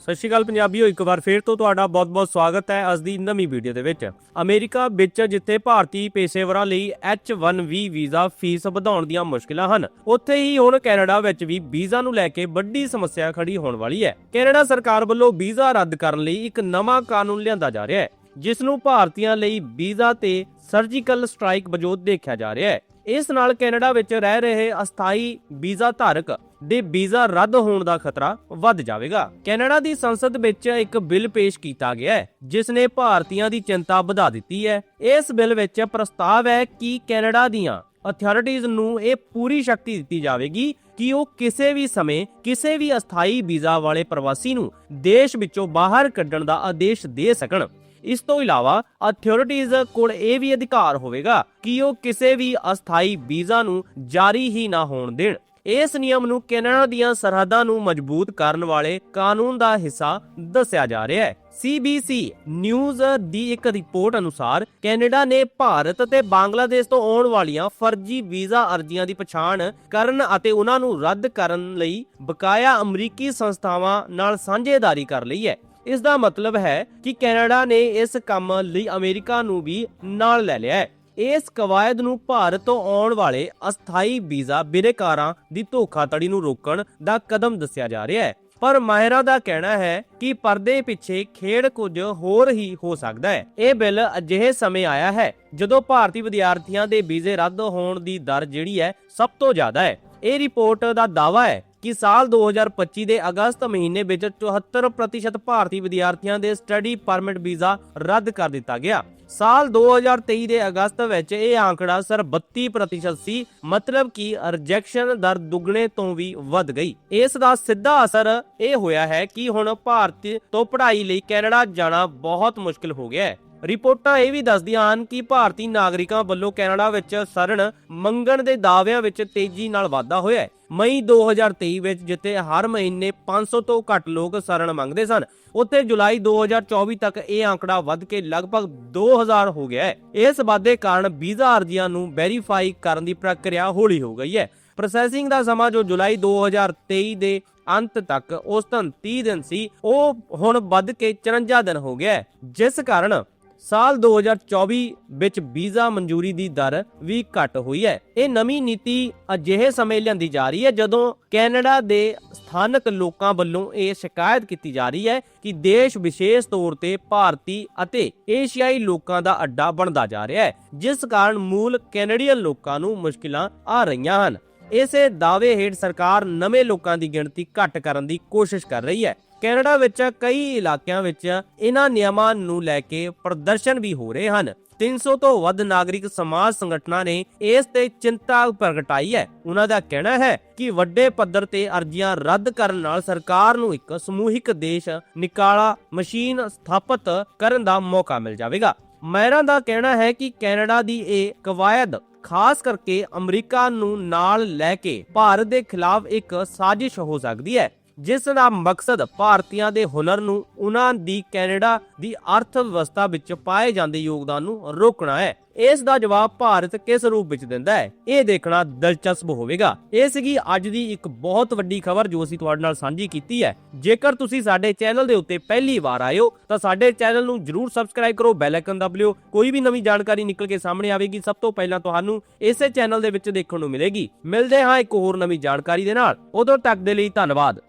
ਸਤਿ ਸ਼੍ਰੀ ਅਕਾਲ ਪੰਜਾਬੀਓ, ਇੱਕ ਵਾਰ ਫੇਰ ਤੋਂ ਤੁਹਾਡਾ ਬਹੁਤ-ਬਹੁਤ ਸਵਾਗਤ ਹੈ ਅੱਜ ਦੀ ਨਵੀਂ ਵੀਡੀਓ ਦੇ ਵਿੱਚ। ਅਮਰੀਕਾ ਵਿੱਚ ਜਿੱਥੇ ਭਾਰਤੀ ਪੇਸ਼ੇਵਰਾਂ ਲਈ H1B ਵੀਜ਼ਾ ਫੀਸ ਵਧਾਉਣ ਦੀਆਂ ਮੁਸ਼ਕਲਾਂ ਹਨ, ਉੱਥੇ ਹੀ ਹੁਣ ਕੈਨੇਡਾ ਵਿੱਚ ਵੀ ਵੀਜ਼ਾ ਨੂੰ ਲੈ ਕੇ ਵੱਡੀ ਸਮੱਸਿਆ ਖੜੀ ਹੋਣ ਵਾਲੀ ਹੈ। ਕੈਨੇਡਾ ਸਰਕਾਰ ਵੱਲੋਂ ਵੀਜ਼ਾ ਰੱਦ ਕਰਨ ਲਈ ਇੱਕ ਨਵਾਂ ਕਾਨੂੰਨ ਲਿਆਂਦਾ ਜਾ ਰਿਹਾ ਹੈ। ਜਿਸ ਨੂੰ ਭਾਰਤੀਆਂ ਲਈ ਵੀਜ਼ਾ ਤੇ ਸਰਜੀਕਲ ਸਟ੍ਰਾਈਕ ਵਜੋਂ ਦੇਖਿਆ ਜਾ ਰਿਹਾ ਹੈ। ਇਸ ਨਾਲ ਕੈਨੇਡਾ ਵਿੱਚ ਰਹਿ ਰਹੇ ਅਸਥਾਈ ਵੀਜ਼ਾ ਧਾਰਕ ਦੇ ਵੀਜ਼ਾ ਰੱਦ ਹੋਣ ਦਾ ਖਤਰਾ ਵੱਧ ਜਾਵੇਗਾ। ਕੈਨੇਡਾ ਦੀ ਸੰਸਦ ਵਿੱਚ ਇੱਕ ਬਿੱਲ ਪੇਸ਼ ਕੀਤਾ ਗਿਆ ਹੈ, ਜਿਸ ਨੇ ਭਾਰਤੀਆਂ ਦੀ ਚਿੰਤਾ ਵਧਾ ਦਿੱਤੀ ਹੈ। ਇਸ ਬਿੱਲ ਵਿੱਚ ਪ੍ਰਸਤਾਵ ਹੈ ਕਿ ਕੈਨੇਡਾ ਦੀਆਂ ਅਥਾਰਟੀਜ਼ ਨੂੰ ਇਹ ਪੂਰੀ ਸ਼ਕਤੀ ਦਿੱਤੀ ਜਾਵੇਗੀ ਕਿ ਉਹ ਕਿਸੇ ਵੀ ਸਮੇਂ ਕਿਸੇ ਵੀ ਅਸਥਾਈ ਵੀਜ਼ਾ ਵਾਲੇ ਪ੍ਰਵਾਸੀ ਨੂੰ ਦੇਸ਼ ਵਿੱਚੋਂ ਬਾਹਰ ਕੱਢਣ ਦਾ ਆਦੇਸ਼ ਦੇ ਸਕਣ। ਇਸ ਤੋਂ ਇਲਾਵਾ ਅਥਾਰਟੀਜ਼ ਕੋਲ ਇਹ ਵੀ ਅਧਿਕਾਰ ਹੋਵੇਗਾ ਕਿ ਉਹ ਕਿਸੇ ਵੀ ਅਸਥਾਈ ਵੀਜ਼ਾ ਨੂੰ ਜਾਰੀ ਹੀ ਨਾ ਹੋਣ ਦੇਣ। ਇਸ ਨਿਯਮ ਨੂੰ ਕੈਨੇਡਾ ਦੀਆਂ ਸਰਹੱਦਾਂ ਨੂੰ ਮਜ਼ਬੂਤ ਕਰਨ ਵਾਲੇ ਕਾਨੂੰਨ ਦਾ ਹਿੱਸਾ ਦੱਸਿਆ ਜਾ ਰਿਹਾ ਹੈ। CBC ਨਿਊਜ਼ ਦੀ ਇੱਕ ਰਿਪੋਰਟ ਅਨੁਸਾਰ, ਕੈਨੇਡਾ ਨੇ ਭਾਰਤ ਤੇ ਬੰਗਲਾਦੇਸ਼ ਤੋਂ ਆਉਣ ਵਾਲੀਆਂ ਫਰਜ਼ੀ ਵੀਜ਼ਾ ਅਰਜ਼ੀਆਂ ਦੀ ਪਛਾਣ ਕਰਨ ਅਤੇ ਉਹਨਾਂ ਨੂੰ ਰੱਦ ਕਰਨ ਲਈ ਬਕਾਇਆ ਅਮਰੀਕੀ ਸੰਸਥਾਵਾਂ ਨਾਲ ਸਾਂਝੇਦਾਰੀ ਕਰ ਲਈ ਹੈ। ਇਸ ਦਾ ਮਤਲਬ ਹੈ ਕਿ ਕੈਨੇਡਾ ਨੇ ਇਸ ਕੰਮ ਲਈ ਅਮਰੀਕਾ ਨੂੰ ਵੀ ਨਾਲ ਲੈ ਲਿਆ ਹੈ। ਇਸ ਕਵਾਇਦ ਨੂੰ ਭਾਰਤ ਤੋਂ ਆਉਣ ਵਾਲੇ ਅਸਥਾਈ ਵੀਜ਼ਾ ਬਿਨੇਕਾਰਾਂ ਦੀ ਧੋਖਾਧੜੀ ਨੂੰ ਰੋਕਣ ਦਾ ਕਦਮ ਦੱਸਿਆ ਜਾ ਰਿਹਾ ਹੈ। ਪਰ ਮਾਹਿਰਾਂ ਦਾ ਕਹਿਣਾ ਹੈ ਕਿ ਪਰਦੇ ਪਿੱਛੇ ਖੇਡ ਕੁਝ ਹੋਰ ਹੀ ਹੋ ਸਕਦਾ ਹੈ। ਇਹ ਬਿੱਲ ਅਜਿਹੇ ਸਮੇਂ ਆਇਆ ਹੈ ਜਦੋਂ ਭਾਰਤੀ ਵਿਦਿਆਰਥੀਆਂ ਦੇ ਵੀਜ਼ੇ ਰੱਦ ਹੋਣ ਦੀ ਦਰ ਜਿਹੜੀ ਹੈ ਸਭ ਤੋਂ ਜ਼ਿਆਦਾ ਹੈ। ਇਹ ਰਿਪੋਰਟ ਦਾ ਦਾਅਵਾ ਹੈ ਕਿ ਸਾਲ 2025 ਦੇ ਅਗਸਤ ਮਹੀਨੇ ਵਿੱਚ 74% ਭਾਰਤੀ ਵਿਦਿਆਰਥੀਆਂ ਦੇ ਸਟੱਡੀ ਪਰਮਿਟ ਵੀਜ਼ਾ ਰੱਦ ਕਰ ਦਿੱਤਾ ਗਿਆ। ਸਾਲ 2023 ਦੇ ਅਗਸਤ ਵਿੱਚ ਇਹ ਆંકੜਾ ਸਰ 32% ਸੀ, ਮਤਲਬ ਕਿ ਰਿਜੈਕਸ਼ਨ ਦਰ ਦੁੱਗਣੇ ਤੋਂ ਵੀ ਵੱਧ ਗਈ। ਇਸ ਦਾ ਸਿੱਧਾ ਅਸਰ ਇਹ ਹੋਇਆ ਹੈ ਕਿ ਹੁਣ ਭਾਰਤ ਤੋਂ ਪੜ੍ਹਾਈ ਲਈ ਕੈਨੇਡਾ ਜਾਣਾ ਬਹੁਤ ਮੁਸ਼ਕਲ ਹੋ ਗਿਆ ਹੈ। ਰਿਪੋਰਟਾਂ ਇਹ ਵੀ ਦੱਸਦੀਆਂ ਹਨ ਕਿ ਭਾਰਤੀ ਨਾਗਰਿਕਾਂ ਵੱਲੋਂ ਕੈਨੇਡਾ ਵਿੱਚ ਸ਼ਰਨ ਮੰਗਣ ਦੇ ਦਾਅਵਿਆਂ ਵਿੱਚ ਤੇਜ਼ੀ ਨਾਲ ਵਾਧਾ ਹੋਇਆ ਹੈ। ਮਈ 2023 ਵਿੱਚ ਜਿੱਥੇ ਹਰ ਮਹੀਨੇ 500 ਤੋਂ ਘੱਟ ਲੋਕ ਸ਼ਰਨ ਮੰਗਦੇ ਸਨ, ਉੱਥੇ ਜੁਲਾਈ 2024 ਤੱਕ ਇਹ ਆંકੜਾ ਵੱਧ ਕੇ ਲਗਭਗ 2000 ਹੋ ਗਿਆ ਹੈ। ਇਸ ਵਾਧੇ ਕਾਰਨ ਵੀਜ਼ਾ ਅਰਜ਼ੀਆਂ ਨੂੰ ਵੈਰੀਫਾਈ ਕਰਨ ਦੀ ਪ੍ਰਕਿਰਿਆ ਹੌਲੀ ਹੋ ਗਈ ਹੈ। ਪ੍ਰੋਸੈਸਿੰਗ ਦਾ ਸਮਾਂ ਜੋ ਜੁਲਾਈ 2023 ਦੇ ਅੰਤ ਤੱਕ ਔਸਤਨ 30 ਦਿਨ ਸੀ, ਉਹ ਹੁਣ ਵੱਧ ਕੇ 54 ਦਿਨ ਹੋ ਗਿਆ ਜਿਸ ਕਾਰਨ ਸਾਲ 2024 ਵਿੱਚ ਵੀਜ਼ਾ ਮਨਜ਼ੂਰੀ ਦੀ ਦਰ ਵੀ ਘਟ ਹੋਈ ਹੈ। ਇਹ ਨਵੀਂ ਨੀਤੀ ਅਜਿਹੇ ਸਮੇਂ ਲਿਆਂਦੀ ਜਾ ਰਹੀ ਹੈ ਜਦੋਂ ਕੈਨੇਡਾ ਦੇ ਸਥਾਨਕ ਲੋਕਾਂ ਵੱਲੋਂ ਇਹ ਸ਼ਿਕਾਇਤ ਕੀਤੀ ਜਾ ਰਹੀ ਹੈ ਕਿ ਦੇਸ਼ ਵਿਸ਼ੇਸ਼ ਤੌਰ ਤੇ ਭਾਰਤੀ ਅਤੇ ਏਸ਼ੀਆਈ ਲੋਕਾਂ ਦਾ ਅੱਡਾ ਬਣਦਾ ਜਾ ਰਿਹਾ ਹੈ, ਜਿਸ ਕਾਰਨ ਮੂਲ ਕੈਨੇਡੀਅਨ ਲੋਕਾਂ ਨੂੰ ਮੁਸ਼ਕਿਲਾਂ ਆ ਰਹੀਆਂ ਹਨ। ਇਸੇ ਦਾਅਵੇ ਹੇਠ ਸਰਕਾਰ ਨਵੇਂ ਲੋਕਾਂ ਦੀ ਗਿਣਤੀ ਘੱਟ ਕਰਨ ਦੀ ਕੋਸ਼ਿਸ਼ ਕਰ ਰਹੀ ਹੈ। ਕੈਨੇਡਾ ਵਿੱਚ ਕਈ ਇਲਾਕਿਆਂ ਵਿੱਚ ਇਹਨਾਂ ਨਿਯਮਾਂ ਨੂੰ ਲੈ ਕੇ ਪ੍ਰਦਰਸ਼ਨ ਵੀ ਹੋ ਰਹੇ ਹਨ। 300 ਤੋਂ ਵੱਧ ਨਾਗਰਿਕ ਸਮਾਜ ਸੰਗਠਨਾਂ ਨੇ ਇਸ ਤੇ ਚਿੰਤਾ ਪ੍ਰਗਟਾਈ ਹੈ। ਉਹਨਾਂ ਦਾ ਕਹਿਣਾ ਹੈ ਕਿ ਵੱਡੇ ਪੱਧਰ ਤੇ ਅਰਜ਼ੀਆਂ ਰੱਦ ਕਰਨ ਨਾਲ ਸਰਕਾਰ ਨੂੰ ਇੱਕ ਸਮੂਹਿਕ ਦੇਸ਼ ਨਿਕਾਲਾ ਮਸ਼ੀਨ ਸਥਾਪਿਤ ਕਰਨ ਦਾ ਮੌਕਾ ਮਿਲ ਜਾਵੇਗਾ। ਮੈਰਾਂ ਦਾ ਕਹਿਣਾ ਹੈ ਕਿ ਕੈਨੇਡਾ ਦੀ ਇਹ ਕਵਾਇਦ ਖਾਸ ਕਰਕੇ ਅਮਰੀਕਾ ਨੂੰ ਨਾਲ ਲੈ ਕੇ ਭਾਰਤ ਦੇ ਖਿਲਾਫ ਇੱਕ ਸਾਜ਼ਿਸ਼ ਹੋ ਸਕਦੀ ਹੈ। ਜਿਸ ਦਾ ਮਕਸਦ ਭਾਰਤੀਆਂ ਦੇ ਹੁਨਰ ਨੂੰ ਉਹਨਾਂ ਦੀ ਕੈਨੇਡਾ ਦੀ ਅਰਥ ਵਿਵਸਥਾ ਵਿੱਚ ਪਾਏ ਜਾਂਦੇ ਯੋਗਦਾਨ ਨੂੰ ਰੋਕਣਾ ਹੈ। ਇਸ ਦਾ ਜਵਾਬ ਭਾਰਤ ਕਿਸ ਰੂਪ ਵਿੱਚ ਦਿੰਦਾ ਹੈ? ਇਹ ਦੇਖਣਾ ਦਿਲਚਸਪ ਹੋਵੇਗਾ। ਇਹ ਸੀਗੀ ਅੱਜ ਦੀ ਇੱਕ ਬਹੁਤ ਵੱਡੀ ਖਬਰ ਜੋ ਅਸੀਂ ਤੁਹਾਡੇ ਨਾਲ ਸਾਂਝੀ ਕੀਤੀ ਹੈ। ਜੇਕਰ ਤੁਸੀਂ ਸਾਡੇ ਚੈਨਲ ਦੇ ਉੱਤੇ ਪਹਿਲੀ ਵਾਰ ਆਏ ਹੋ, ਤਾਂ ਸਾਡੇ ਚੈਨਲ ਨੂੰ ਜਰੂਰ ਸਬਸਕ੍ਰਾਈਬ ਕਰੋ, ਬੈਲ ਆਈਕਨ ਦਬਲਿਓ ਕੋਈ ਵੀ ਨਵੀਂ ਜਾਣਕਾਰੀ ਨਿਕਲ ਕੇ ਸਾਹਮਣੇ ਆਵੇਗੀ, ਸਭ ਤੋਂ ਪਹਿਲਾਂ ਤੁਹਾਨੂੰ ਇਸੇ ਚੈਨਲ ਦੇ ਵਿੱਚ ਦੇਖਣ ਨੂੰ ਮਿਲੇਗੀ। ਮਿਲਦੇ ਹਾਂ ਇੱਕ ਹੋਰ ਨਵੀਂ ਜਾਣਕਾਰੀ ਦੇ ਨਾਲ। ਉਦੋਂ ਤੱਕ ਦੇ ਲਈ ਧੰਨਵਾਦ।